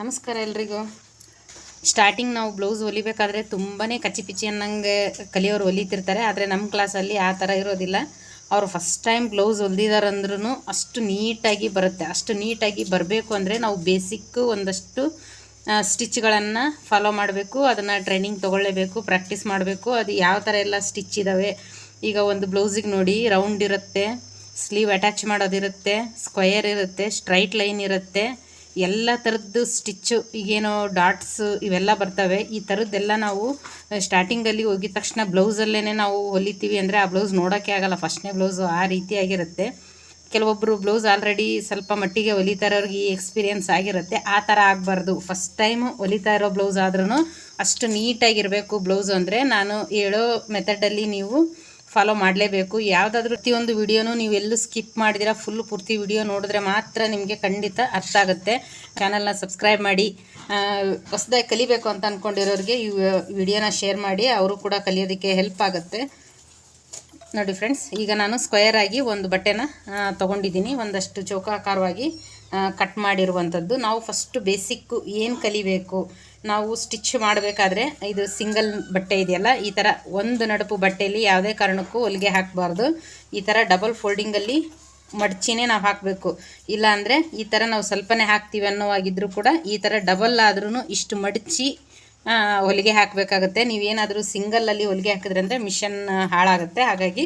ನಮಸ್ಕಾರ ಎಲ್ರಿಗೂ. ಸ್ಟಾರ್ಟಿಂಗ್ ನಾವು ಬ್ಲೌಸ್ ಹೊಲಿಬೇಕಾದ್ರೆ ತುಂಬಾ ಕಚ್ಚಿ ಪಿಚ್ಚಿ ಅನ್ನಂಗೆ ಕಲಿಯೋರು ಹೊಲಿತಿರ್ತಾರೆ. ಆದರೆ ನಮ್ಮ ಕ್ಲಾಸಲ್ಲಿ ಆ ಥರ ಇರೋದಿಲ್ಲ. ಅವರು ಫಸ್ಟ್ ಟೈಮ್ ಬ್ಲೌಸ್ ಹೊಲಿದಾರಂದ್ರೂ ಅಷ್ಟು ನೀಟಾಗಿ ಬರುತ್ತೆ. ಅಷ್ಟು ನೀಟಾಗಿ ಬರಬೇಕು ಅಂದರೆ ನಾವು ಬೇಸಿಕ್ಕು ಒಂದಷ್ಟು ಸ್ಟಿಚ್ಗಳನ್ನು ಫಾಲೋ ಮಾಡಬೇಕು. ಅದನ್ನು ಟ್ರೈನಿಂಗ್ ತೊಗೊಳ್ಳೇಬೇಕು ಪ್ರಾಕ್ಟೀಸ್ ಮಾಡಬೇಕು. ಅದು ಯಾವ ಥರ ಎಲ್ಲ ಸ್ಟಿಚ್ ಇದ್ದಾವೆ ಈಗ ಒಂದು ಬ್ಲೌಸಿಗೆ ನೋಡಿ ರೌಂಡ್ ಇರುತ್ತೆ ಸ್ಲೀವ್ ಅಟ್ಯಾಚ್ ಮಾಡೋದಿರುತ್ತೆ ಸ್ಕ್ವಯರ್ ಇರುತ್ತೆ ಸ್ಟ್ರೈಟ್ ಲೈನ್ ಇರುತ್ತೆ. ಎಲ್ಲ ಥರದ್ದು ಸ್ಟಿಚ್ಚು, ಈಗೇನೋ ಡಾಟ್ಸ್ ಇವೆಲ್ಲ ಬರ್ತವೆ. ಈ ಥರದ್ದೆಲ್ಲ ನಾವು ಸ್ಟಾರ್ಟಿಂಗಲ್ಲಿ ಹೋಗಿದ ತಕ್ಷಣ ಬ್ಲೌಸಲ್ಲೇ ನಾವು ಹೊಲಿತೀವಿ ಅಂದರೆ ಆ ಬ್ಲೌಸ್ ನೋಡೋಕ್ಕೆ ಆಗಲ್ಲ. ಫಸ್ಟ್ನೇ ಬ್ಲೌಸು ಆ ರೀತಿಯಾಗಿರುತ್ತೆ ಕೆಲವೊಬ್ಬರು ಬ್ಲೌಸ್ ಆಲ್ರೆಡಿ ಸ್ವಲ್ಪ ಮಟ್ಟಿಗೆ ಹೊಲಿತಾ ಇರೋರಿಗೆ ಈ ಎಕ್ಸ್ಪೀರಿಯೆನ್ಸ್ ಆಗಿರುತ್ತೆ. ಆ ಥರ ಆಗಬಾರ್ದು. ಫಸ್ಟ್ ಟೈಮು ಹೊಲಿತಾ ಇರೋ ಬ್ಲೌಸ್ ಆದ್ರೂ ಅಷ್ಟು ನೀಟಾಗಿರಬೇಕು ಬ್ಲೌಸ್ ಅಂದರೆ. ನಾನು ಹೇಳೋ ಮೆಥಡಲ್ಲಿ ನೀವು ಫಾಲೋ ಮಾಡಲೇಬೇಕು. ಯಾವುದಾದ್ರೂ ಪ್ರತಿಯೊಂದು ವಿಡಿಯೋನು ನೀವು ಎಲ್ಲೂ ಸ್ಕಿಪ್ ಮಾಡಿದಿರಾ ಫುಲ್ ಪೂರ್ತಿ ವಿಡಿಯೋ ನೋಡಿದ್ರೆ ಮಾತ್ರ ನಿಮಗೆ ಖಂಡಿತ ಅರ್ಥ ಆಗುತ್ತೆ. ಚಾನಲ್ನ ಸಬ್ಸ್ಕ್ರೈಬ್ ಮಾಡಿ ಹೊಸದಾಗಿ ಕಲಿಬೇಕು ಅಂತ ಅಂದ್ಕೊಂಡಿರೋರಿಗೆ ಈ ವಿಡಿಯೋನ ಶೇರ್ ಮಾಡಿ, ಅವರು ಕೂಡ ಕಲಿಯೋದಕ್ಕೆ ಹೆಲ್ಪ್ ಆಗುತ್ತೆ. ನೋಡಿ ಫ್ರೆಂಡ್ಸ್ ಈಗ ನಾನು ಸ್ಕ್ವೇರ್ ಆಗಿ ಒಂದು ಬಟ್ಟೆನ ತೊಗೊಂಡಿದ್ದೀನಿ. ಒಂದಷ್ಟು ಚೌಕಾಕಾರವಾಗಿ ಕಟ್ ಮಾಡಿರುವಂಥದ್ದು. ನಾವು ಫಸ್ಟು ಬೇಸಿಕ್ಕು ಏನು ಕಲಿಬೇಕು? ನಾವು ಸ್ಟಿಚ್ ಮಾಡಬೇಕಾದ್ರೆ ಇದು ಸಿಂಗಲ್ ಬಟ್ಟೆ ಇದೆಯಲ್ಲ, ಈ ಥರ ಒಂದು ನಡುಪು ಬಟ್ಟೆಯಲ್ಲಿ ಯಾವುದೇ ಕಾರಣಕ್ಕೂ ಹೊಲಿಗೆ ಹಾಕಬಾರ್ದು. ಈ ಥರ ಡಬಲ್ ಫೋಲ್ಡಿಂಗಲ್ಲಿ ಮಡ್ಚಿನೇ ನಾವು ಹಾಕಬೇಕು. ಇಲ್ಲಾಂದರೆ ಈ ಥರ ನಾವು ಸ್ವಲ್ಪನೇ ಹಾಕ್ತೀವಿ ಅನ್ನೋವಾಗಿದ್ದರೂ ಕೂಡ ಈ ಥರ ಡಬಲ್ ಆದ್ರೂ ಇಷ್ಟು ಮಡಚಿ ಹೊಲಿಗೆ ಹಾಕಬೇಕಾಗುತ್ತೆ. ನೀವೇನಾದರೂ ಸಿಂಗಲಲ್ಲಿ ಹೊಲಿಗೆ ಹಾಕಿದ್ರೆ ಅಂದರೆ ಮಿಷನ್ ಹಾಳಾಗುತ್ತೆ. ಹಾಗಾಗಿ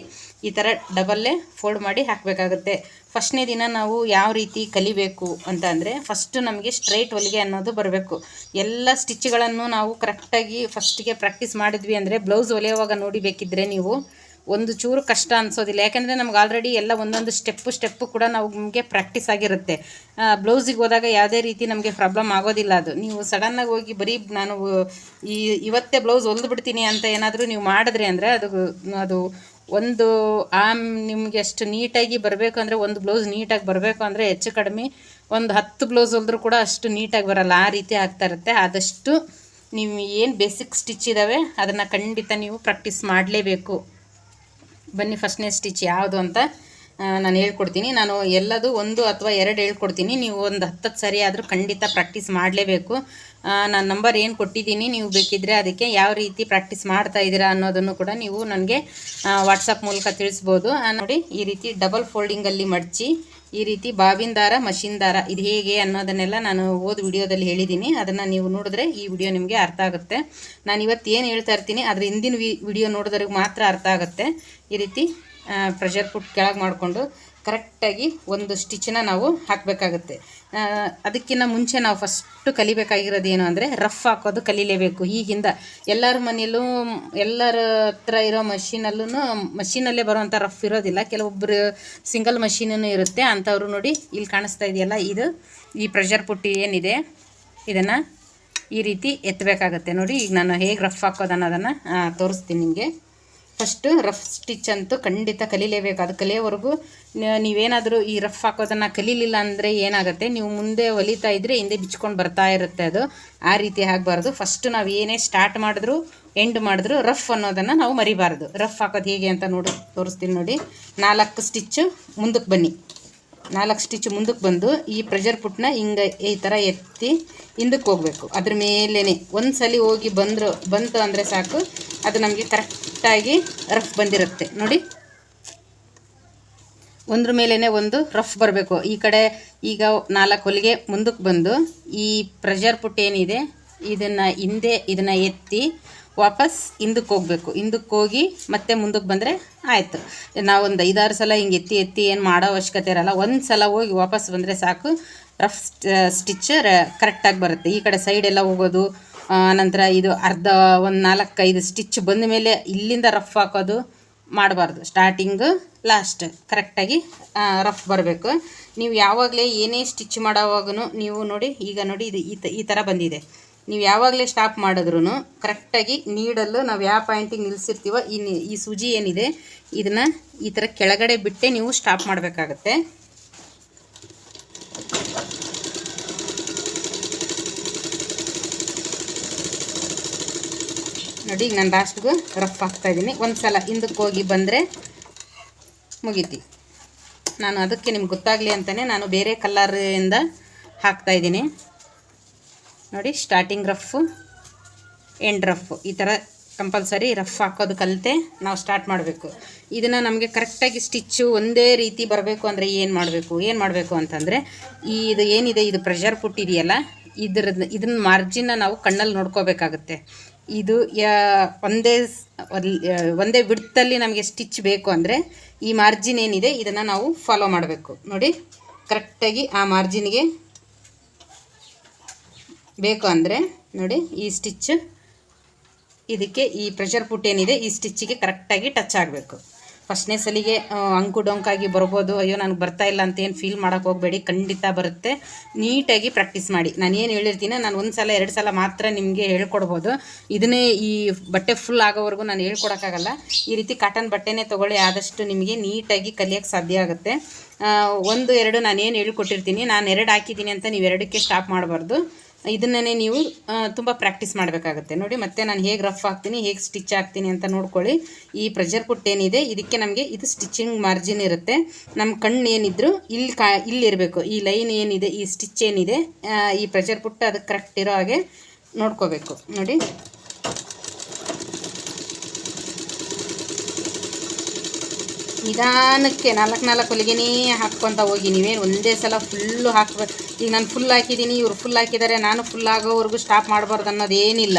ಈ ಥರ ಡಬಲ್ಲೇ ಫೋಲ್ಡ್ ಮಾಡಿ ಹಾಕಬೇಕಾಗುತ್ತೆ. ಫಸ್ಟ್ನೇ ದಿನ ನಾವು ಯಾವ ರೀತಿ ಕಲಿಬೇಕು ಅಂತ ಅಂದರೆ ಫಸ್ಟು ನಮಗೆ ಸ್ಟ್ರೈಟ್ ಹೊಲಿಗೆ ಅನ್ನೋದು ಬರಬೇಕು. ಎಲ್ಲ ಸ್ಟಿಚ್ಗಳನ್ನು ನಾವು ಕರೆಕ್ಟಾಗಿ ಫಸ್ಟಿಗೆ ಪ್ರಾಕ್ಟೀಸ್ ಮಾಡಿದ್ವಿ ಅಂದರೆ ಬ್ಲೌಸ್ ಹೊಲಿಯುವಾಗ ನೋಡಿ ಬೇಕಿದ್ದರೆ ನೀವು. ಒಂದು ಚೂರು ಕಷ್ಟ ಅನಿಸೋದಿಲ್ಲ. ಯಾಕೆಂದರೆ ನಮ್ಗೆ ಆಲ್ರೆಡಿ ಎಲ್ಲ ಒಂದೊಂದು ಸ್ಟೆಪ್ಪು ಸ್ಟೆಪ್ಪು ಕೂಡ ನಮಗೆ ಪ್ರಾಕ್ಟೀಸ್ ಆಗಿರುತ್ತೆ. ಬ್ಲೌಸಿಗೆ ಹೋದಾಗ ಯಾವುದೇ ರೀತಿ ನಮಗೆ ಪ್ರಾಬ್ಲಮ್ ಆಗೋದಿಲ್ಲ ಅದು. ನೀವು ಸಡನ್ನಾಗಿ ಹೋಗಿ ಬರೀ ನಾನು, ಈ, ಇವತ್ತೇ ಬ್ಲೌಸ್ ಹೊಲ್ದು ಬಿಡ್ತೀನಿ ಅಂತ ಏನಾದರೂ ನೀವು ಮಾಡಿದ್ರಿ ಅಂದರೆ ಅದು ಅದು ಒಂದು, ಆ, ನಿಮಗೆ ಅಷ್ಟು ನೀಟಾಗಿ ಬರಬೇಕು ಅಂದರೆ ಒಂದು ಬ್ಲೌಸ್ ನೀಟಾಗಿ ಬರಬೇಕು ಅಂದರೆ ಹೆಚ್ಚು ಕಡಿಮೆ ಒಂದು ಹತ್ತು ಬ್ಲೌಸ್ ಹೊಲಿದ್ರು ಕೂಡ ಅಷ್ಟು ನೀಟಾಗಿ ಬರಲ್ಲ. ಆ ರೀತಿ ಆಗ್ತಾ ಇರುತ್ತೆ. ಆದಷ್ಟು ನೀವು ಏನು ಬೇಸಿಕ್ ಸ್ಟಿಚ್ ಇದ್ದಾವೆ ಅದನ್ನು ಖಂಡಿತ ನೀವು ಪ್ರಾಕ್ಟೀಸ್ ಮಾಡಲೇಬೇಕು. ಬನ್ನಿ ಫಸ್ಟ್ನೇ ಸ್ಟಿಚ್ ಯಾವುದು ಅಂತ. ನಾನು ಹೇಳ್ಕೊಡ್ತೀನಿ. ನಾನು ಎಲ್ಲದು ಒಂದು ಅಥವಾ ಎರಡು ಹೇಳ್ಕೊಡ್ತೀನಿ. ನೀವು ಒಂದು ಹತ್ತತ್ತು ಸರಿ ಆದರೂ ಖಂಡಿತ ಪ್ರಾಕ್ಟೀಸ್ ಮಾಡಲೇಬೇಕು. ನಾನು ನಂಬರ್ ಏನು ಕೊಟ್ಟಿದ್ದೀನಿ, ನೀವು ಬೇಕಿದ್ದರೆ ಅದಕ್ಕೆ ಯಾವ ರೀತಿ ಪ್ರಾಕ್ಟೀಸ್ ಮಾಡ್ತಾ ಇದ್ದೀರಾ ಅನ್ನೋದನ್ನು ಕೂಡ ನೀವು ನನಗೆ ವಾಟ್ಸಪ್ ಮೂಲಕ ತಿಳಿಸ್ಬೋದು. ನೋಡಿ, ಈ ರೀತಿ ಡಬಲ್ ಫೋಲ್ಡಿಂಗಲ್ಲಿ ಮಡಚಿ, ಈ ರೀತಿ ಬಾವಿನ ದಾರ ಮಷಿನ್ ದಾರ ಇದು ಹೇಗೆ ಅನ್ನೋದನ್ನೆಲ್ಲ ನಾನು ಓದ್ ವಿಡಿಯೋದಲ್ಲಿ ಹೇಳಿದ್ದೀನಿ. ಅದನ್ನು ನೀವು ನೋಡಿದ್ರೆ ಈ ವಿಡಿಯೋ ನಿಮಗೆ ಅರ್ಥ ಆಗುತ್ತೆ. ನಾನು ಇವತ್ತು ಏನು ಹೇಳ್ತಾ ಇರ್ತೀನಿ, ಅದರ ಹಿಂದಿನ ವಿಡಿಯೋ ನೋಡಿದ್ರಿಗೆ ಮಾತ್ರ ಅರ್ಥ ಆಗುತ್ತೆ. ಈ ರೀತಿ ಪ್ರೆಷರ್ ಪುಟ್ ಕೆಳಗೆ ಮಾಡಿಕೊಂಡು ಕರೆಕ್ಟಾಗಿ ಒಂದು ಸ್ಟಿಚನ್ನು ನಾವು ಹಾಕಬೇಕಾಗುತ್ತೆ. ಅದಕ್ಕಿಂತ ಮುಂಚೆ ನಾವು ಫಸ್ಟು ಕಲಿಬೇಕಾಗಿರೋದು ಏನು ಅಂದರೆ ರಫ್ ಹಾಕೋದು ಕಲೀಲೇಬೇಕು. ಈಗಿಂದ ಎಲ್ಲರ ಮನೆಯಲ್ಲೂ ಎಲ್ಲರ ಹತ್ರ ಇರೋ ಮಷೀನಲ್ಲೂ ಮಷೀನಲ್ಲೇ ಬರುವಂಥ ರಫ್ ಇರೋದಿಲ್ಲ. ಕೆಲವೊಬ್ಬರು ಸಿಂಗಲ್ ಮಷೀನೂ ಇರುತ್ತೆ. ಅಂಥವ್ರು ನೋಡಿ ಇಲ್ಲಿ ಕಾಣಿಸ್ತಾ ಇದೆಯಲ್ಲ, ಇದು ಈ ಪ್ರೆಷರ್ ಪುಟ್ಟಿ ಏನಿದೆ, ಇದನ್ನು ಈ ರೀತಿ ಎತ್ತಬೇಕಾಗತ್ತೆ ನೋಡಿ, ಈಗ ನಾನು ಹೇಗೆ ರಫ್ ಹಾಕೋದು ಅನ್ನೋದನ್ನು ತೋರಿಸ್ತೀನಿ ನಿಮಗೆ. ಫಸ್ಟು ರಫ್ ಸ್ಟಿಚ್ ಅಂತೂ ಖಂಡಿತ ಕಲೀಲೇಬೇಕು. ಅದು ಕಲಿಯೋವರೆಗೂ ನೀವೇನಾದರೂ ಈ ರಫ್ ಹಾಕೋದನ್ನು ಕಲೀಲಿಲ್ಲ ಅಂದರೆ ಏನಾಗುತ್ತೆ? ನೀವು ಮುಂದೆ ಒಲಿತಾ ಇದ್ದರೆ ಹಿಂದೆ ಬಿಚ್ಕೊಂಡು ಬರ್ತಾ ಇರುತ್ತೆ ಅದು. ಆ ರೀತಿ ಆಗಬಾರ್ದು. ಫಸ್ಟು ನಾವು ಏನೇ ಸ್ಟಾರ್ಟ್ ಮಾಡಿದ್ರು ಎಂಡ್ ಮಾಡಿದ್ರು ರಫ್ ಅನ್ನೋದನ್ನು ನಾವು ಮರಿಬಾರ್ದು. ರಫ್ ಹಾಕೋದು ಹೇಗೆ ಅಂತ ನೋಡಿ, ತೋರಿಸ್ತೀನಿ ನೋಡಿ. ನಾಲ್ಕು ಸ್ಟಿಚ್ಚು ಮುಂದಕ್ಕೆ ಬನ್ನಿ. ನಾಲ್ಕು ಸ್ಟಿಚ್ ಮುಂದಕ್ಕೆ ಬಂದು ಈ ಪ್ರೆಷರ್ ಪುಟ್ನ ಹಿಂಗೆ ಈ ಥರ ಎತ್ತಿ ಹಿಂದಕ್ಕೆ ಹೋಗಬೇಕು. ಅದ್ರ ಮೇಲೇ ಒಂದು ಸಲ ಹೋಗಿ ಬಂದರು ಬಂತು ಅಂದರೆ ಸಾಕು. ಅದು ನಮಗೆ ಕರೆಕ್ಟಾಗಿ ರಫ್ ಬಂದಿರುತ್ತೆ. ನೋಡಿ. ಒಂದ್ರ ಮೇಲೇ ಒಂದು ರಫ್ ಬರಬೇಕು. ಈ ಕಡೆ ಈಗ ನಾಲ್ಕು ಹೊಲಿಗೆ ಮುಂದಕ್ಕೆ ಬಂದು ಈ ಪ್ರೆಷರ್ ಪುಟ್ ಏನಿದೆ, ಇದನ್ನು ಹಿಂದೆ ಇದನ್ನು ಎತ್ತಿ ವಾಪಸ್ ಹಿಂದಕ್ಕೆ ಹೋಗಬೇಕು. ಹಿಂದಕ್ಕೆ ಹೋಗಿ ಮತ್ತೆ ಮುಂದಕ್ಕೆ ಬಂದರೆ ಆಯಿತು. ನಾವೊಂದು ಐದಾರು ಸಲ ಹಿಂಗೆ ಎತ್ತಿ ಎತ್ತಿ ಏನು ಮಾಡೋ ಅವಶ್ಯಕತೆ ಇರಲ್ಲ. ಒಂದು ಸಲ ಹೋಗಿ ವಾಪಸ್ ಬಂದರೆ ಸಾಕು. ರಫ್ ಸ್ಟಿಚ್ ಕರೆಕ್ಟಾಗಿ ಬರುತ್ತೆ. ಈ ಕಡೆ ಸೈಡೆಲ್ಲ ಹೋಗೋದು ನಂತರ ಇದು ಅರ್ಧ ಒಂದು ನಾಲ್ಕೈದು ಸ್ಟಿಚ್ ಬಂದ ಮೇಲೆ ಇಲ್ಲಿಂದ ರಫ್ ಹಾಕೋದು ಮಾಡಬಾರ್ದು. ಸ್ಟಾರ್ಟಿಂಗು ಲಾಸ್ಟ್ ಕರೆಕ್ಟಾಗಿ ರಫ್ ಬರಬೇಕು. ನೀವು ಯಾವಾಗಲೇ ಏನೇ ಸ್ಟಿಚ್ ಮಾಡೋವಾಗೂ ನೀವು ನೋಡಿ, ಈಗ ನೋಡಿ ಇದು ಈ ಈ ಥರ ಬಂದಿದೆ. ನೀವು ಯಾವಾಗಲೇ ಸ್ಟಾಪ್ ಮಾಡಿದ್ರೂ ಕರೆಕ್ಟಾಗಿ ನೀಡಲು ನಾವು ಯಾವ ಪಾಯಿಂಟಿಗೆ ನಿಲ್ಲಿಸಿರ್ತೀವೋ ಈ ಈ ಸೂಜಿ ಏನಿದೆ, ಇದನ್ನು ಈ ಥರ ಕೆಳಗಡೆ ಬಿಟ್ಟೆ ನೀವು ಸ್ಟಾಪ್ ಮಾಡಬೇಕಾಗತ್ತೆ. ನೋಡಿ, ಈಗ ನಾನು ಲಾಸ್ಟ್ಗು ರಫ್ ಹಾಕ್ತಾಯಿದ್ದೀನಿ ಒಂದು ಸಲ ಹಿಂದಕ್ಕೆ ಹೋಗಿ ಬಂದರೆ ಮುಗೀತಿ. ನಾನು ಅದಕ್ಕೆ ನಿಮ್ಗೆ ಗೊತ್ತಾಗಲಿ ಅಂತಲೇ ನಾನು ಬೇರೆ ಕಲ್ಲರರಿಂದ ಹಾಕ್ತಾ ಇದ್ದೀನಿ ನೋಡಿ ಸ್ಟಾರ್ಟಿಂಗ್ ರಫ್ಫು ಎಂಡ್ ರಫ್ಫು ಈ ಥರ ಕಂಪಲ್ಸರಿ ರಫ್ ಹಾಕೋದು ಕಲಿತೆ, ನಾವು ಸ್ಟಾರ್ಟ್ ಮಾಡಬೇಕು. ಇದನ್ನು ನಮಗೆ ಕರೆಕ್ಟಾಗಿ ಸ್ಟಿಚ್ಚು ಒಂದೇ ರೀತಿ ಬರಬೇಕು ಅಂದರೆ ಏನು ಮಾಡಬೇಕು ಏನು ಮಾಡಬೇಕು ಅಂತಂದರೆ, ಈ ಇದು ಏನಿದೆ, ಇದು ಪ್ರೆಷರ್ ಪುಟ್ಟಿದೆಯಲ್ಲ ಇದ್ರದ್ದು ಇದನ್ನ ಮಾರ್ಜಿನ್ನ ನಾವು ಕಣ್ಣಲ್ಲಿ ನೋಡ್ಕೋಬೇಕಾಗುತ್ತೆ. ಇದು ಯಾ, ಒಂದೇ ಒಂದೇ ಬಿಡ್ತಲ್ಲಿ ನಮಗೆ ಸ್ಟಿಚ್ ಬೇಕು ಅಂದರೆ ಈ ಮಾರ್ಜಿನ್ ಏನಿದೆ, ಇದನ್ನು ನಾವು ಫಾಲೋ ಮಾಡಬೇಕು. ನೋಡಿ ಕರೆಕ್ಟಾಗಿ ಆ ಮಾರ್ಜಿನ್ಗೆ ಬೇಕು ಅಂದರೆ, ನೋಡಿ, ಈ ಸ್ಟಿಚ್ ಇದಕ್ಕೆ ಈ ಪ್ರೆಷರ್ ಪುಟ್ ಏನಿದೆ, ಈ ಸ್ಟಿಚ್ಚಿಗೆ ಕರೆಕ್ಟಾಗಿ ಟಚ್ ಆಗಬೇಕು. ಫಸ್ಟ್ನೇ ಸಲಿಗೆ ಅಂಕು ಡೊಂಕಾಗಿ ಬರ್ಬೋದು, ಅಯ್ಯೋ ನನಗೆ ಬರ್ತಾ ಇಲ್ಲ ಅಂತ ಏನು ಫೀಲ್ ಮಾಡೋಕೆ ಹೋಗಬೇಡಿ, ಖಂಡಿತ ಬರುತ್ತೆ. ನೀಟಾಗಿ ಪ್ರಾಕ್ಟೀಸ್ ಮಾಡಿ. ನಾನು ಏನು ಹೇಳಿರ್ತೀನಿ ನಾನು ಒಂದು ಸಲ, ಎರಡು ಸಲ ಮಾತ್ರ ನಿಮಗೆ ಹೇಳ್ಕೊಡ್ಬೋದು. ಇದನ್ನೇ ಈ ಬಟ್ಟೆ ಫುಲ್ ಆಗೋವರೆಗೂ ನಾನು ಹೇಳ್ಕೊಡೋಕ್ಕಾಗಲ್ಲ. ಈ ರೀತಿ ಕಾಟನ್ ಬಟ್ಟೆನೇ ತೊಗೊಳ್ಳಿ, ಆದಷ್ಟು ನಿಮಗೆ ನೀಟಾಗಿ ಕಲಿಯೋಕ್ಕೆ ಸಾಧ್ಯ ಆಗುತ್ತೆ. ಒಂದು, ಎರಡು ನಾನು ಏನು ಹೇಳ್ಕೊಟ್ಟಿರ್ತೀನಿ, ನಾನು ಎರಡು ಹಾಕಿದ್ದೀನಿ ಅಂತ ನೀವು ಎರಡಕ್ಕೆ ಸ್ಟಾಪ್ ಮಾಡಬಾರ್ದು. ಇದನ್ನೇ ನೀವು ತುಂಬ ಪ್ರಾಕ್ಟೀಸ್ ಮಾಡಬೇಕಾಗುತ್ತೆ. ನೋಡಿ, ಮತ್ತೆ ನಾನು ಹೇಗೆ ರಫ್ ಹಾಕ್ತೀನಿ ಹೇಗೆ ಸ್ಟಿಚ್ ಹಾಕ್ತೀನಿ ಅಂತ ನೋಡ್ಕೊಳ್ಳಿ. ಈ ಪ್ರೆಷರ್ ಏನಿದೆ, ಇದಕ್ಕೆ ನಮಗೆ ಇದು ಸ್ಟಿಚಿಂಗ್ ಮಾರ್ಜಿನ್ ಇರುತ್ತೆ. ನಮ್ಮ ಕಣ್ಣು ಏನಿದ್ರು ಇಲ್ಲಿ ಕಾ ಇಲ್ಲಿರಬೇಕು ಈ ಲೈನ್ ಏನಿದೆ, ಈ ಸ್ಟಿಚ್ ಏನಿದೆ ಈ ಪ್ರೆಷರ್ ಪುಟ್ ಅದಕ್ಕೆ ಕರೆಕ್ಟ್ ಇರೋ ಹಾಗೆ ನೋಡ್ಕೋಬೇಕು. ನೋಡಿ. ನಿಧಾನಕ್ಕೆ ನಾಲ್ಕು ನಾಲ್ಕು ಹೊಲಿಗೆನೇ ಹಾಕ್ಕೊತ ಹೋಗಿ, ನೀವೇನು ಒಂದೇ ಸಲ ಫುಲ್ಲು ಹಾಕ್ಬೇಕು ಈಗ ನಾನು ಫುಲ್ ಹಾಕಿದ್ದೀನಿ ಇವರು ಫುಲ್ ಹಾಕಿದ್ದಾರೆ ನಾನು ಫುಲ್ ಆಗೋವರೆಗೂ ಸ್ಟಾಪ್ ಮಾಡಬಾರ್ದು ಅನ್ನೋದೇನಿಲ್ಲ.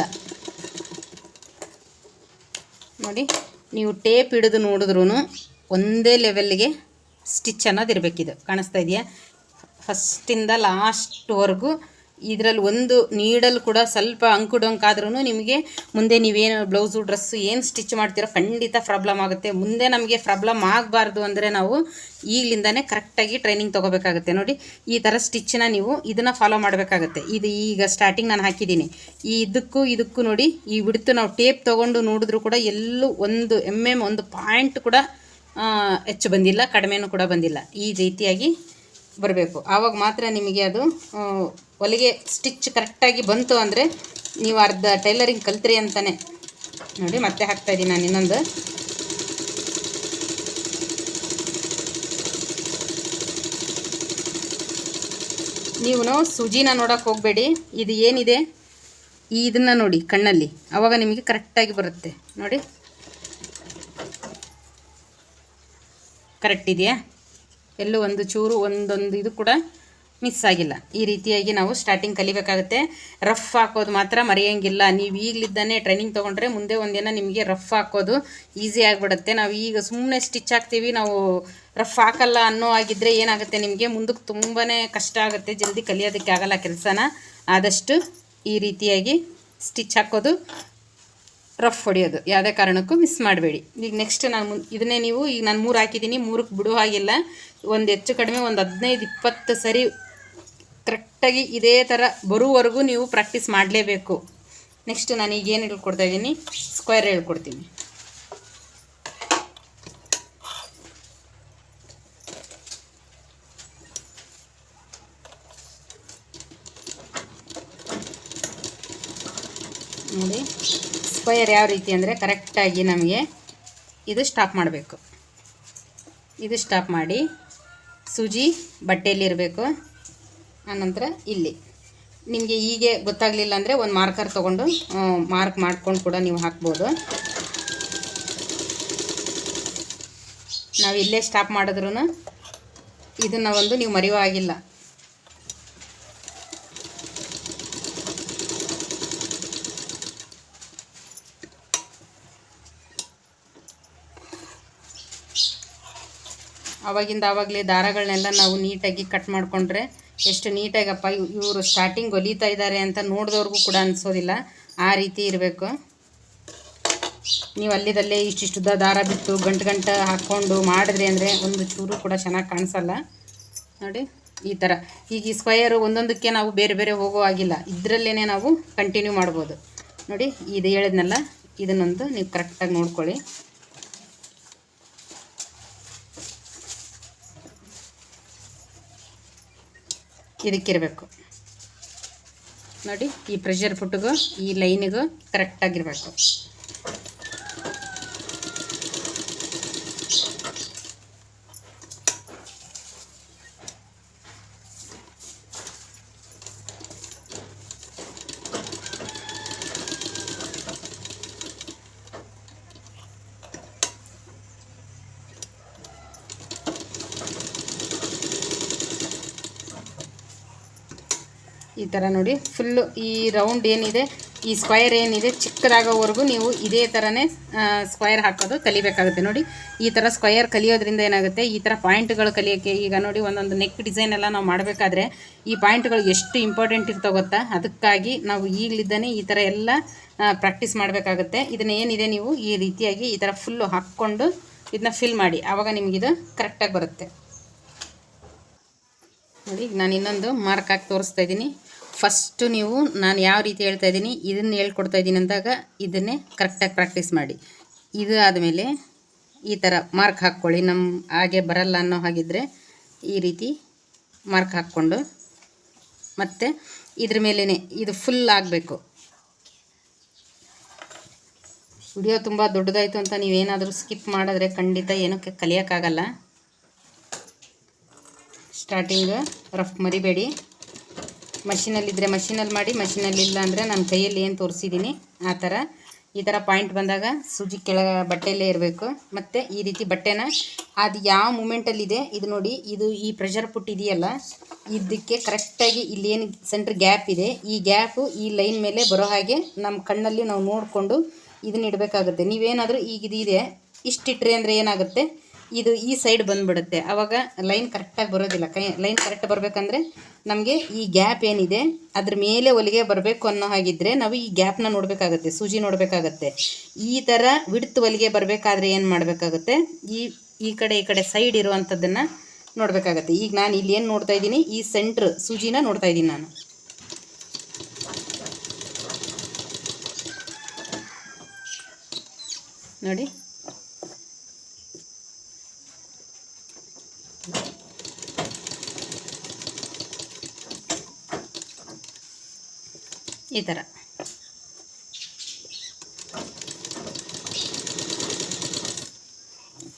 ನೋಡಿ, ನೀವು ಟೇಪ್ ಹಿಡಿದು ನೋಡಿದ್ರೂ ಒಂದೇ ಲೆವೆಲ್ಗೆ ಸ್ಟಿಚ್ ಅನ್ನೋದು ಇರಬೇಕಿದು ಕಾಣಿಸ್ತಾ ಇದೆಯಾ? ಫಸ್ಟಿಂದ ಲಾಸ್ಟ್ವರೆಗೂ ಇದರಲ್ಲಿ ಒಂದು ನೀಡಲ್ ಕೂಡ ಸ್ವಲ್ಪ ಅಂಕುಡೊಂಕಾದ್ರೂ ನಿಮಗೆ ಮುಂದೆ ನೀವೇನು ಬ್ಲೌಸು, ಡ್ರೆಸ್ಸು ಏನು ಸ್ಟಿಚ್ ಮಾಡ್ತೀರೋ ಖಂಡಿತ ಪ್ರಾಬ್ಲಮ್ ಆಗುತ್ತೆ. ಮುಂದೆ ನಮಗೆ ಪ್ರಾಬ್ಲಮ್ ಆಗಬಾರ್ದು ಅಂದರೆ ನಾವು ಈಗಲಿಂದನೇ ಕರೆಕ್ಟಾಗಿ ಟ್ರೈನಿಂಗ್ ತೊಗೋಬೇಕಾಗುತ್ತೆ. ನೋಡಿ, ಈ ಥರ ಸ್ಟಿಚ್ಚನ್ನ ನೀವು ಇದನ್ನು ಫಾಲೋ ಮಾಡಬೇಕಾಗುತ್ತೆ. ಇದು ಈಗ ಸ್ಟಾರ್ಟಿಂಗ್ ನಾನು ಹಾಕಿದ್ದೀನಿ. ಈ ಇದಕ್ಕೂ ಇದಕ್ಕೂ ನೋಡಿ, ಈ ಬಿಡ್ತು ನಾವು ಟೇಪ್ ತೊಗೊಂಡು ನೋಡಿದ್ರು ಕೂಡ ಎಲ್ಲೂ ಒಂದು ಎಂ ಎಂ ಒಂದು ಪಾಯಿಂಟ್ ಕೂಡ ಹೆಚ್ಚು ಬಂದಿಲ್ಲ, ಕಡಿಮೆನೂ ಕೂಡ ಬಂದಿಲ್ಲ. ಈ ರೀತಿಯಾಗಿ ಬರಬೇಕು. ಆವಾಗ ಮಾತ್ರ ನಿಮಗೆ ಅದು ಹೊಲಿಗೆ ಸ್ಟಿಚ್ ಕರೆಕ್ಟಾಗಿ ಬಂತು ಅಂದರೆ ನೀವು ಅರ್ಧ ಟೈಲರಿಂಗ್ ಕಲ್ತ್ರಿ ಅಂತಾನೆ. ನೋಡಿ, ಮತ್ತೆ ಹಾಕ್ತಾ ಇದ್ದೀನಿ ನಾನು ಇನ್ನೊಂದು. ನೀವು ಸೂಜಿನ ನೋಡೋಕೆ ಹೋಗಬೇಡಿ. ಇದು ಏನಿದೆ? ಈ ಇದನ್ನು ನೋಡಿ, ಕಣ್ಣಲ್ಲಿ. ಆವಾಗ ನಿಮಗೆ ಕರೆಕ್ಟಾಗಿ ಬರುತ್ತೆ. ನೋಡಿ. ಕರೆಕ್ಟ್ ಇದೆಯಾ? ಎಲ್ಲೂ ಒಂದು ಚೂರು, ಒಂದೊಂದು ಇದು ಕೂಡ ಮಿಸ್ ಆಗಿಲ್ಲ. ಈ ರೀತಿಯಾಗಿ ನಾವು ಸ್ಟಾರ್ಟಿಂಗ್ ಕಲಿಬೇಕಾಗುತ್ತೆ. ರಫ್ ಹಾಕೋದು ಮಾತ್ರ ಮರೆಯೋಂಗಿಲ್ಲ. ನೀವು ಈಗಲಿದ್ದಾನೆ ಟ್ರೈನಿಂಗ್ ತೊಗೊಂಡ್ರೆ ಮುಂದೆ ಒಂದಿನ ನಿಮಗೆ ರಫ್ ಹಾಕೋದು ಈಸಿ ಆಗಿಬಿಡುತ್ತೆ. ನಾವು ಈಗ ಸುಮ್ಮನೆ ಸ್ಟಿಚ್ ಹಾಕ್ತೀವಿ ನಾವು ರಫ್ ಹಾಕಲ್ಲ ಅನ್ನೋ ಆಗಿದ್ದರೆ ಏನಾಗುತ್ತೆ ನಿಮಗೆ? ಮುಂದಕ್ಕೆ ತುಂಬಾ ಕಷ್ಟ ಆಗುತ್ತೆ. ಜಲ್ದಿ ಕಲಿಯೋದಕ್ಕೆ ಆಗಲ್ಲ ಕೆಲಸನ. ಆದಷ್ಟು ಈ ರೀತಿಯಾಗಿ ಸ್ಟಿಚ್ ಹಾಕೋದು ರಫ್ ಹೊಡೆಯೋದು. ಯಾವುದೇ ಕಾರಣಕ್ಕೂ ಮಿಸ್ ಮಾಡಬೇಡಿ. ಈಗ ನೆಕ್ಸ್ಟ್ ನಾನು ಇದನ್ನೇ ನೀವು, ಈಗ ನಾನು ಮೂರು ಹಾಕಿದ್ದೀನಿ. ಮೂರಕ್ಕೆ ಬಿಡೋ ಹಾಗಿಲ್ಲ. ಒಂದು ಹೆಚ್ಚು ಕಡಿಮೆ ಒಂದು ಹದಿನೈದು ಇಪ್ಪತ್ತು ಸರಿ ಕರೆಕ್ಟಾಗಿ ಇದೇ ಥರ ಬರುವವರೆಗೂ ನೀವು ಪ್ರಾಕ್ಟೀಸ್ ಮಾಡಲೇಬೇಕು. ನೆಕ್ಸ್ಟ್ ನಾನು ಈಗ ಏನು ಹೇಳ್ಕೊಡ್ತಾ ಇದ್ದೀನಿ ಸ್ಕ್ವೇರ್ ಹೇಳ್ಕೊಡ್ತೀನಿ. ನೋಡಿ ಸ್ಕ್ವೇರ್ ಯಾವ ರೀತಿ ಅಂದರೆ ಕರೆಕ್ಟಾಗಿ ನಮಗೆ ಇದು ಸ್ಟಾಪ್ ಮಾಡಬೇಕು. ಇದು ಸ್ಟಾಪ್ ಮಾಡಿ, ಸೂಜಿ ಬಟ್ಟೆಯಲ್ಲಿರಬೇಕು. ಆನಂತರ ಇಲ್ಲಿ. ನಿಮಗೆ ಹೀಗೆ ಗೊತ್ತಾಗಲಿಲ್ಲ ಅಂದರೆ ಒಂದು ಮಾರ್ಕರ್ ತೊಗೊಂಡು ಮಾರ್ಕ್ ಮಾಡ್ಕೊಂಡು ಕೂಡ ನೀವು ಹಾಕ್ಬೋದು. ನಾವು ಇಲ್ಲೇ ಸ್ಟಾಪ್ ಮಾಡಿದ್ರೂ ಇದನ್ನು ಒಂದು ನೀವು ಮರೆಯೋ ಆಗಿಲ್ಲ ಆವಾಗಿಂದ ಆವಾಗಲೇ ದಾರಗಳನ್ನೆಲ್ಲ ನಾವು ನೀಟಾಗಿ ಕಟ್ ಮಾಡಿಕೊಂಡ್ರೆ ಎಷ್ಟು ನೀಟಾಗಪ್ಪ ಇವರು ಸ್ಟಾರ್ಟಿಂಗ್ ಹೊಲಿತಾ ಇದ್ದಾರೆ ಅಂತ ನೋಡಿದವ್ರಿಗೂ ಕೂಡ ಅನಿಸೋದಿಲ್ಲ. ಆ ರೀತಿ ಇರಬೇಕು. ನೀವು ಅಲ್ಲಿದಲ್ಲೇ ಇಷ್ಟಿಷ್ಟುದ್ದ ದಾರ ಬಿಟ್ಟು ಗಂಟು ಗಂಟು ಹಾಕ್ಕೊಂಡು ಮಾಡಿದ್ರಿ ಅಂದರೆ ಒಂದು ಚೂರು ಕೂಡ ಚೆನ್ನಾಗಿ ಕಾಣಿಸಲ್ಲ. ನೋಡಿ, ಈ ಥರ ಈಗ ಈ ಸ್ಕ್ವಯರು ಒಂದೊಂದಕ್ಕೆ ನಾವು ಬೇರೆ ಬೇರೆ ಹೋಗೋ ಆಗಿಲ್ಲ ಇದರಲ್ಲೇ ನಾವು ಕಂಟಿನ್ಯೂ ಮಾಡ್ಬೋದು. ನೋಡಿ, ಇದು ಹೇಳಿದ್ನಲ್ಲ, ಇದನ್ನೊಂದು ನೀವು ಕರೆಕ್ಟಾಗಿ ನೋಡ್ಕೊಳ್ಳಿ. ಇದಕ್ಕಿರಬೇಕು ನೋಡಿ ಈ ಪ್ರೆಷರ್ ಪುಟ್ಟಿಗೂ ಈ ಲೈನಿಗೂ ಕರೆಕ್ಟಾಗಿರಬೇಕು ಈ ಥರ ನೋಡಿ. ಫುಲ್ಲು ಈ ರೌಂಡ್ ಏನಿದೆ, ಈ ಸ್ಕ್ವಯರ್ ಏನಿದೆ, ಚಿಕ್ಕದಾಗೋವರೆಗೂ ನೀವು ಇದೇ ಥರನೇ ಸ್ಕ್ವಯರ್ ಹಾಕೋದು ಕಲಿಬೇಕಾಗುತ್ತೆ ನೋಡಿ. ಈ ಥರ ಸ್ಕ್ವಯರ್ ಕಲಿಯೋದ್ರಿಂದ ಏನಾಗುತ್ತೆ, ಈ ಥರ ಪಾಯಿಂಟ್ಗಳು ಕಲಿಯೋಕ್ಕೆ ಈಗ ನೋಡಿ ಒಂದೊಂದು ನೆಕ್ ಡಿಸೈನ್ ಎಲ್ಲ ನಾವು ಮಾಡಬೇಕಾದ್ರೆ ಈ ಪಾಯಿಂಟ್ಗಳು ಎಷ್ಟು ಇಂಪಾರ್ಟೆಂಟ್ ಇರ್ತೋ ಗೊತ್ತಾ? ಅದಕ್ಕಾಗಿ ನಾವು ಈಗಲಿದ್ದಾನೆ ಈ ಥರ ಎಲ್ಲ ಪ್ರಾಕ್ಟೀಸ್ ಮಾಡಬೇಕಾಗುತ್ತೆ. ಇದನ್ನ ಏನಿದೆ ನೀವು ಈ ರೀತಿಯಾಗಿ ಈ ಥರ ಫುಲ್ಲು ಹಾಕ್ಕೊಂಡು ಇದನ್ನ ಫಿಲ್ ಮಾಡಿ. ಆವಾಗ ನಿಮಗಿದು ಕರೆಕ್ಟಾಗಿ ಬರುತ್ತೆ. ನೋಡಿ ನಾನು ಇನ್ನೊಂದು ಮಾರ್ಕ್ ಹಾಕಿ ತೋರಿಸ್ತಾ ಇದ್ದೀನಿ. ಫಸ್ಟು ನೀವು ನಾನು ಯಾವ ರೀತಿ ಹೇಳ್ತಾ ಇದ್ದೀನಿ, ಇದನ್ನು ಹೇಳ್ಕೊಡ್ತಾ ಇದ್ದೀನಿ ಅಂದಾಗ ಇದನ್ನೇ ಕರೆಕ್ಟಾಗಿ ಪ್ರಾಕ್ಟೀಸ್ ಮಾಡಿ. ಇದು ಆದಮೇಲೆ ಈ ಥರ ಮಾರ್ಕ್ ಹಾಕ್ಕೊಳ್ಳಿ. ನಮ್ಮ ಹಾಗೆ ಬರಲ್ಲ ಅನ್ನೋ ಹಾಗಿದ್ದರೆ ಈ ರೀತಿ ಮಾರ್ಕ್ ಹಾಕ್ಕೊಂಡು ಮತ್ತು ಇದ್ರ ಮೇಲೇ ಇದು ಫುಲ್ ಆಗಬೇಕು. ವಿಡಿಯೋ ತುಂಬ ದೊಡ್ಡದಾಯಿತು ಅಂತ ನೀವೇನಾದರೂ ಸ್ಕಿಪ್ ಮಾಡಿದ್ರೆ ಖಂಡಿತ ಏನಕ್ಕೆ ಕಲಿಯೋಕ್ಕಾಗಲ್ಲ. ಸ್ಟಾರ್ಟಿಂಗ್ ರಫ್ ಮರಿಬೇಡಿ. ಮಷಿನಲ್ಲಿದ್ದರೆ ಮಷಿನಲ್ಲಿ ಮಾಡಿ ಮಷಿನಲ್ಲಿಲ್ಲ ಅಂದರೆ ನಾನು ಕೈಯಲ್ಲಿ ಏನು ತೋರಿಸಿದ್ದೀನಿ ಆ ಥರ ಈ ಥರ ಪಾಯಿಂಟ್ ಬಂದಾಗ ಸೂಜಿ ಕೆಳಗ ಬಟ್ಟೆಯಲ್ಲೇ ಇರಬೇಕು. ಮತ್ತು ಈ ರೀತಿ ಬಟ್ಟೆನ ಅದು ಯಾವ ಮೂಮೆಂಟಲ್ಲಿದೆ ಇದು ನೋಡಿ, ಇದು ಈ ಪ್ರೆಷರ್ ಪುಟ್ ಇದೆಯಲ್ಲ ಇದಕ್ಕೆ ಕರೆಕ್ಟಾಗಿ ಏನು ಸೆಂಟ್ರ್ ಗ್ಯಾಪ್ ಇದೆ, ಈ ಗ್ಯಾಪು ಈ ಲೈನ್ ಮೇಲೆ ಬರೋ ಹಾಗೆ ನಮ್ಮ ಕಣ್ಣಲ್ಲಿ ನಾವು ನೋಡಿಕೊಂಡು ಇದನ್ನ ಇಡಬೇಕಾಗುತ್ತೆ. ನೀವೇನಾದರೂ ಈಗ ಇದು ಇದೆ ಅಂದರೆ ಏನಾಗುತ್ತೆ? ಇದು ಈ ಸೈಡ್ ಬಂದುಬಿಡುತ್ತೆ. ಆವಾಗ ಲೈನ್ ಕರೆಕ್ಟಾಗಿ ಬರೋದಿಲ್ಲ. ಕೈ ಲೈನ್ ಕರೆಕ್ಟ್ ಬರಬೇಕಂದ್ರೆ ನಮಗೆ ಈ ಗ್ಯಾಪ್ ಏನಿದೆ, ಅದ್ರ ಮೇಲೆ ಹೊಲಿಗೆ ಬರಬೇಕು ಅನ್ನೋ ಹಾಗಿದ್ರೆ ನಾವು ಈ ಗ್ಯಾಪ್ನ ನೋಡಬೇಕಾಗತ್ತೆ, ಸೂಜಿ ನೋಡಬೇಕಾಗತ್ತೆ. ಈ ಥರ ವಿಡ್ತ್ ಹೊಲಿಗೆ ಬರಬೇಕಾದ್ರೆ ಏನು ಮಾಡಬೇಕಾಗುತ್ತೆ, ಈ ಈ ಕಡೆ ಈ ಕಡೆ ಸೈಡ್ ಇರುವಂಥದ್ದನ್ನು ನೋಡಬೇಕಾಗತ್ತೆ. ಈಗ ನಾನು ಇಲ್ಲಿ ಏನು ನೋಡ್ತಾ ಇದ್ದೀನಿ, ಈ ಸೆಂಟ್ರ್ ಸೂಜಿನ ನೋಡ್ತಾ ಇದ್ದೀನಿ ನಾನು. ನೋಡಿ. ಈ ಥರ.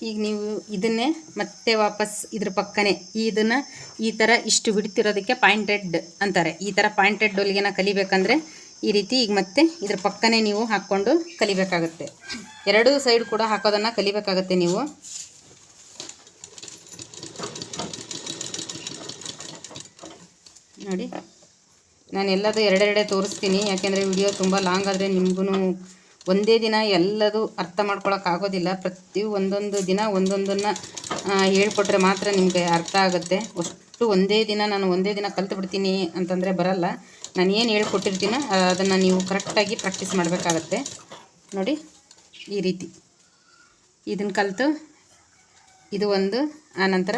ಈಗ ನೀವು ಇದನ್ನೇ ಮತ್ತೆ ವಾಪಸ್ ಇದ್ರ ಪಕ್ಕನೇ ಇದನ್ನು ಈ ಥರ ಇಷ್ಟು ಬಿಡ್ತಿರೋದಕ್ಕೆ ಪಾಯಿಂಟೆಡ್ ಅಂತಾರೆ. ಈ ಥರ ಪಾಯಿಂಟೆಡ್ ಹೊಲಿಗೆನ ಕಲಿಬೇಕಂದ್ರೆ ಈ ರೀತಿ ಈಗ ಮತ್ತೆ ಇದ್ರ ಪಕ್ಕನೇ ನೀವು ಹಾಕ್ಕೊಂಡು ಕಲಿಬೇಕಾಗುತ್ತೆ. ಎರಡೂ ಸೈಡ್ ಕೂಡ ಹಾಕೋದನ್ನು ಕಲಿಬೇಕಾಗುತ್ತೆ ನೀವು. ನೋಡಿ. ನಾನು ಎಲ್ಲದು ಎರಡೆರಡೆ ತೋರಿಸ್ತೀನಿ, ಯಾಕೆಂದರೆ ವಿಡಿಯೋ ತುಂಬ ಲಾಂಗ್ ಆದರೆ ನಿಮಗೂ ಒಂದೇ ದಿನ ಎಲ್ಲದು ಅರ್ಥ ಮಾಡ್ಕೊಳಕ್ಕಾಗೋದಿಲ್ಲ ಪ್ರತಿ ಒಂದೊಂದು ದಿನ ಒಂದೊಂದನ್ನು ಹೇಳ್ಕೊಟ್ರೆ ಮಾತ್ರ ನಿಮಗೆ ಅರ್ಥ ಆಗುತ್ತೆ. ಅಷ್ಟು ಒಂದೇ ದಿನ ನಾನು ಒಂದೇ ದಿನ ಕಲ್ತು ಬಿಡ್ತೀನಿ ಅಂತಂದರೆ ಬರಲ್ಲ. ನಾನು ಏನು ಹೇಳ್ಕೊಟ್ಟಿರ್ತೀನೋ ಅದನ್ನು ನೀವು ಕರೆಕ್ಟಾಗಿ ಪ್ರಾಕ್ಟೀಸ್ ಮಾಡಬೇಕಾಗತ್ತೆ. ನೋಡಿ, ಈ ರೀತಿ. ಇದನ್ನು ಕಲಿತು, ಇದು ಒಂದು ಆನಂತರ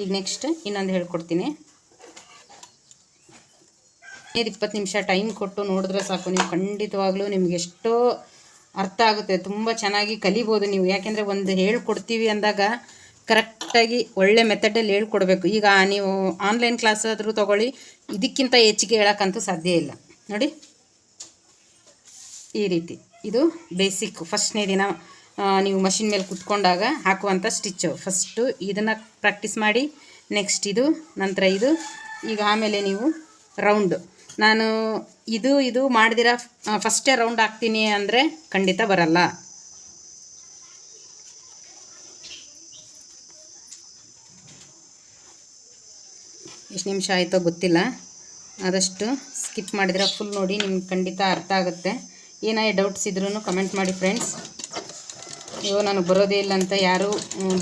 ಈಗ ನೆಕ್ಸ್ಟ್ ಇನ್ನೊಂದು ಹೇಳ್ಕೊಡ್ತೀನಿ. ಹದಿನೈದು, ಇಪ್ಪತ್ತು ನಿಮಿಷ ಟೈಮ್ ಕೊಟ್ಟು ನೋಡಿದ್ರೆ ಸಾಕು. ನೀವು ಖಂಡಿತವಾಗ್ಲೂ ನಿಮ್ಗೆ ಎಷ್ಟೋ ಅರ್ಥ ಆಗುತ್ತೆ. ತುಂಬ ಚೆನ್ನಾಗಿ ಕಲಿಬೋದು ನೀವು. ಯಾಕೆಂದರೆ ಒಂದು ಹೇಳ್ಕೊಡ್ತೀವಿ ಅಂದಾಗ ಕರೆಕ್ಟಾಗಿ ಒಳ್ಳೆ ಮೆಥಡಲ್ಲಿ ಹೇಳ್ಕೊಡ್ಬೇಕು. ಈಗ ನೀವು ಆನ್ಲೈನ್ ಕ್ಲಾಸ್ ಆದರೂ ತೊಗೊಳ್ಳಿ, ಇದಕ್ಕಿಂತ ಹೆಚ್ಚಿಗೆ ಹೇಳೋಕ್ಕಂತೂ ಸಾಧ್ಯ ಇಲ್ಲ. ನೋಡಿ. ಈ ರೀತಿ. ಇದು ಬೇಸಿಕ್ ಫಸ್ಟ್ನೇ ದಿನ ನೀವು ಮಷಿನ್ ಮೇಲೆ ಕುತ್ಕೊಂಡಾಗ ಹಾಕುವಂಥ ಸ್ಟಿಚ್ಚು ಫಸ್ಟು ಇದನ್ನು ಪ್ರಾಕ್ಟೀಸ್ ಮಾಡಿ ನೆಕ್ಸ್ಟ್ ಇದು, ನಂತರ ಇದು. ಈಗ ಆಮೇಲೆ ನೀವು ರೌಂಡು ನಾನು ಇದು ಇದು ಮಾಡಿದಿರ ಫಸ್ಟೇ ರೌಂಡ್ ಹಾಕ್ತೀನಿ ಅಂದರೆ ಖಂಡಿತ ಬರಲ್ಲ. ಎಷ್ಟು ನಿಮಿಷ ಆಯಿತೋ ಗೊತ್ತಿಲ್ಲ. ಆದಷ್ಟು ಸ್ಕಿಪ್ ಮಾಡಿದ್ರೆ ಫುಲ್ ನೋಡಿ ನಿಮ್ಗೆ ಖಂಡಿತ ಅರ್ಥ ಆಗುತ್ತೆ. ಏನೇ ಡೌಟ್ಸ್ ಇದ್ರೂ ಕಮೆಂಟ್ ಮಾಡಿ ಫ್ರೆಂಡ್ಸ್ ಅಯ್ಯೋ, ನನಗೆ ಬರೋದೇ ಇಲ್ಲ ಅಂತ ಯಾರೂ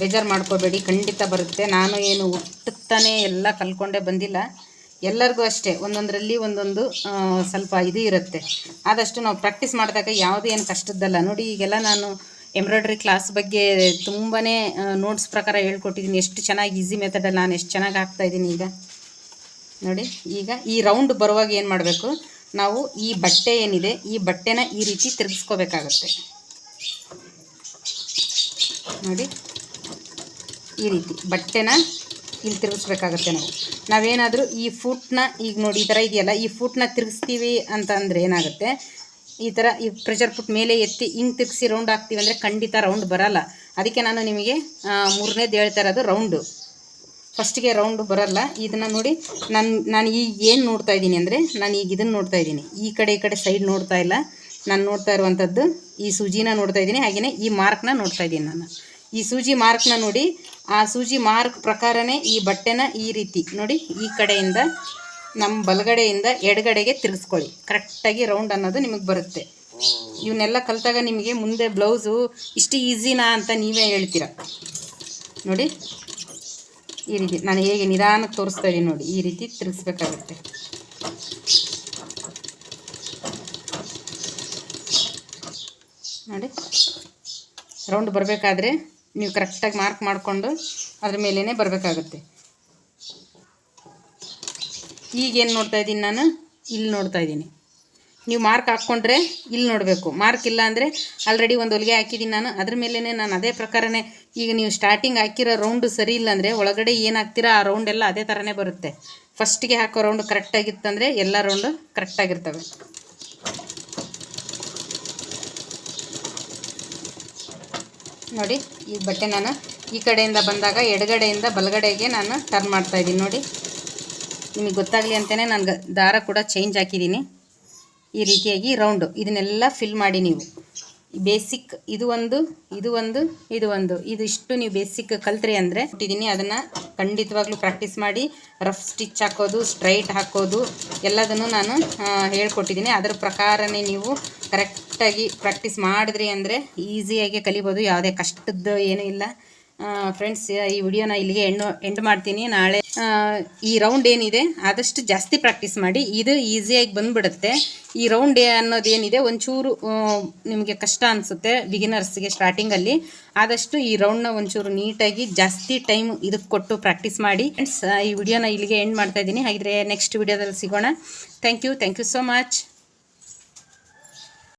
ಬೇಜಾರು ಮಾಡ್ಕೋಬೇಡಿ. ಖಂಡಿತ ಬರುತ್ತೆ. ನಾನು ಏನು ಹುಟ್ಟುತ್ತಾನೆ ಎಲ್ಲ ಕಲ್ಕೊಂಡೇ ಬಂದಿಲ್ಲ. ಎಲ್ಲರಿಗೂ ಅಷ್ಟೇ, ಒಂದೊಂದರಲ್ಲಿ ಒಂದೊಂದು ಸ್ವಲ್ಪ ಇದು ಇರುತ್ತೆ. ಆದಷ್ಟು ನಾವು ಪ್ರಾಕ್ಟೀಸ್ ಮಾಡಿದಾಗ ಯಾವುದೇ ಏನು ಕಷ್ಟದ್ದಲ್ಲ. ನೋಡಿ, ಈಗೆಲ್ಲ ನಾನು ಎಂಬ್ರಾಯ್ಡ್ರಿ ಕ್ಲಾಸ್ ಬಗ್ಗೆ ತುಂಬಾ ನೋಟ್ಸ್ ಪ್ರಕಾರ ಹೇಳ್ಕೊಟ್ಟಿದ್ದೀನಿ ಎಷ್ಟು ಚೆನ್ನಾಗಿ ಈಸಿ ಮೆಥಡಲ್ಲಿ ನಾನು ಎಷ್ಟು ಚೆನ್ನಾಗಿ ಹಾಕ್ತಾ ಇದ್ದೀನಿ ಈಗ. ನೋಡಿ, ಈಗ ಈ ರೌಂಡ್ ಬರುವಾಗ ಏನು ಮಾಡಬೇಕು? ನಾವು ಈ ಬಟ್ಟೆ ಏನಿದೆ, ಈ ಬಟ್ಟೆನ ಈ ರೀತಿ ತಿರುಗಿಸ್ಕೋಬೇಕಾಗತ್ತೆ. ನೋಡಿ, ಈ ರೀತಿ ಬಟ್ಟೆನ ಇಲ್ಲಿ ತಿರುಗಿಸ್ಬೇಕಾಗತ್ತೆ ನಾವು. ನಾವೇನಾದರೂ ಈ ಫುಟ್ನ ಈಗ ನೋಡಿ ಈ ಥರ ಇದೆಯಲ್ಲ, ಈ ಫುಟ್ನ ತಿರುಗಿಸ್ತೀವಿ ಅಂತಂದರೆ ಏನಾಗುತ್ತೆ? ಈ ಥರ ಈ ಪ್ರೆಷರ್ ಫುಟ್ ಮೇಲೆ ಎತ್ತಿ ಹಿಂಗೆ ತಿರುಗಿಸಿ ರೌಂಡ್ ಹಾಕ್ತೀವಿ ಅಂದರೆ ಖಂಡಿತ ರೌಂಡ್ ಬರಲ್ಲ. ಅದಕ್ಕೆ ನಾನು ನಿಮಗೆ ಮೂರನೇದು ಹೇಳ್ತಾ ಇರೋದು ರೌಂಡು ಫಸ್ಟಿಗೆ ರೌಂಡ್ ಬರಲ್ಲ. ಇದನ್ನು ನೋಡಿ ನಾನು ನಾನು ಈಗ ಏನು ನೋಡ್ತಾ ಇದ್ದೀನಿ ಅಂದರೆ, ನಾನು ಈಗ ಇದನ್ನು ನೋಡ್ತಾ ಇದ್ದೀನಿ. ಈ ಕಡೆ ಈ ಕಡೆ ಸೈಡ್ ನೋಡ್ತಾ ಇಲ್ಲ. ನಾನು ನೋಡ್ತಾ ಇರುವಂಥದ್ದು ಈ ಸೂಜಿನ ನೋಡ್ತಾ ಇದ್ದೀನಿ ಹಾಗೆಯೇ ಈ ಮಾರ್ಕ್ನ ನೋಡ್ತಾ ಇದ್ದೀನಿ ನಾನು. ಈ ಸೂಜಿ ಮಾರ್ಕ್ನ ನೋಡಿ ಆ ಸೂಜಿ ಮಾರ್ಕ್ ಪ್ರಕಾರನೇ ಈ ಬಟ್ಟೆನ ಈ ರೀತಿ ನೋಡಿ, ಈ ಕಡೆಯಿಂದ ನಮ್ಮ ಬಲಗಡೆಯಿಂದ ಎಡಗಡೆಗೆ ತಿರುಗಿಸ್ಕೊಳ್ಳಿ. ಕರೆಕ್ಟಾಗಿ ರೌಂಡ್ ಅನ್ನೋದು ನಿಮಗೆ ಬರುತ್ತೆ. ಇವನ್ನೆಲ್ಲ ಕಲಿತಾಗ ನಿಮಗೆ ಮುಂದೆ ಬ್ಲೌಸು ಇಷ್ಟು ಈಸಿನಾ ಅಂತ ನೀವೇ ಹೇಳ್ತೀರ. ನೋಡಿ, ಈ ರೀತಿ ನಾನು ಹೇಗೆ ನಿಧಾನಕ್ಕೆ ತೋರಿಸ್ತಾ ಇದ್ದೀನಿ ನೋಡಿ, ಈ ರೀತಿ ತಿರುಗಿಸ್ಬೇಕಾಗುತ್ತೆ. ನೋಡಿ ರೌಂಡ್ ಬರಬೇಕಾದ್ರೆ ನೀವು ಕರೆಕ್ಟಾಗಿ ಮಾರ್ಕ್ ಮಾಡಿಕೊಂಡು ಅದ್ರ ಮೇಲೇ ಬರಬೇಕಾಗುತ್ತೆ. ಈಗೇನು ನೋಡ್ತಾ ಇದ್ದೀನಿ ನಾನು? ಇಲ್ಲಿ ನೋಡ್ತಾ ಇದ್ದೀನಿ. ನೀವು ಮಾರ್ಕ್ ಹಾಕ್ಕೊಂಡ್ರೆ ಇಲ್ಲಿ ನೋಡಬೇಕು. ಮಾರ್ಕ್ ಇಲ್ಲ ಅಂದರೆ ಆಲ್ರೆಡಿ ಒಂದು ಹೊಲಿಗೆ ಹಾಕಿದ್ದೀನಿ ನಾನು. ಅದ್ರ ಮೇಲೇ ನಾನು ಅದೇ ಪ್ರಕಾರನೇ ಈಗ ನೀವು ಸ್ಟಾರ್ಟಿಂಗ್ ಹಾಕಿರೋ ರೌಂಡು ಸರಿ ಇಲ್ಲಾಂದರೆ ಒಳಗಡೆ ಏನು ಹಾಕ್ತೀರಾ ಆ ರೌಂಡ್ ಎಲ್ಲ ಅದೇ ಥರನೇ ಬರುತ್ತೆ. ಫಸ್ಟಿಗೆ ಹಾಕೋ ರೌಂಡ್ ಕರೆಕ್ಟಾಗಿತ್ತಂದರೆ ಎಲ್ಲ ರೌಂಡು ಕರೆಕ್ಟಾಗಿರ್ತವೆ ನೋಡಿ, ಈ ಬಟ್ಟೆ ನಾನು ಈ ಕಡೆಯಿಂದ ಬಂದಾಗ ಎಡಗಡೆಯಿಂದ ಬಲಗಡೆಗೆ ನಾನು ಟರ್ನ್ ಮಾಡ್ತಾ ಇದ್ದೀನಿ. ನೋಡಿ, ನಿಮಗೆ ಗೊತ್ತಾಗಲಿ ಅಂತಲೇ ನಾನು ದಾರ ಕೂಡ ಚೇಂಜ್ ಹಾಕಿದ್ದೀನಿ. ಈ ರೀತಿಯಾಗಿ ರೌಂಡು ಇದನ್ನೆಲ್ಲ ಫಿಲ್ ಮಾಡಿ ನೀವು. ಬೇಸಿಕ್ ಇದು ಒಂದು ಇದು ಒಂದು ಇದು ಒಂದು. ಇದು ಇಷ್ಟು ನೀವು ಬೇಸಿಕ್ ಕಲ್ತ್ರಿ ಅಂದರೆ ಕೊಟ್ಟಿದ್ದೀನಿ. ಅದನ್ನು ಖಂಡಿತವಾಗ್ಲೂ ಪ್ರಾಕ್ಟೀಸ್ ಮಾಡಿ ರಫ್ ಸ್ಟಿಚ್ ಹಾಕೋದು ಸ್ಟ್ರೈಟ್ ಹಾಕೋದು, ಎಲ್ಲದನ್ನು ನಾನು ಹೇಳ್ಕೊಟ್ಟಿದ್ದೀನಿ. ಅದರ ಪ್ರಕಾರನೇ ನೀವು ಕರೆಕ್ಟಾಗಿ ಪ್ರಾಕ್ಟೀಸ್ ಮಾಡಿದ್ರಿ ಅಂದರೆ ಈಸಿಯಾಗಿ ಕಲಿಬೋದು. ಯಾವುದೇ ಕಷ್ಟದ್ದು ಏನೂ ಇಲ್ಲ. ಫ್ರೆಂಡ್ಸ್ ಈ ವಿಡಿಯೋನ ಇಲ್ಲಿಗೆ ಎಂಡು ಎಂಡ್ ಮಾಡ್ತೀನಿ. ನಾಳೆ ಈ ರೌಂಡ್ ಏನಿದೆ, ಆದಷ್ಟು ಜಾಸ್ತಿ ಪ್ರಾಕ್ಟೀಸ್ ಮಾಡಿ. ಇದು ಈಸಿಯಾಗಿ ಬಂದುಬಿಡುತ್ತೆ. ಈ ರೌಂಡ್ ಅನ್ನೋದೇನಿದೆ, ಒಂಚೂರು ನಿಮಗೆ ಕಷ್ಟ ಅನಿಸುತ್ತೆ ಬಿಗಿನರ್ಸ್ಗೆ ಸ್ಟಾರ್ಟಿಂಗಲ್ಲಿ ಆದಷ್ಟು ಈ ರೌಂಡ್ನ ಒಂಚೂರು ನೀಟಾಗಿ ಜಾಸ್ತಿ ಟೈಮ್ ಇದಕ್ಕೆ ಕೊಟ್ಟು ಪ್ರಾಕ್ಟೀಸ್ ಮಾಡಿ. ಫ್ರೆಂಡ್ಸ್ ಈ ವಿಡಿಯೋನ ಇಲ್ಲಿಗೆ ಎಂಡ್ ಮಾಡ್ತಾಯಿದ್ದೀನಿ ಹಾಗಿದ್ರೆ ನೆಕ್ಸ್ಟ್ ವಿಡಿಯೋದಲ್ಲಿ ಸಿಗೋಣ. Thank you thank you so much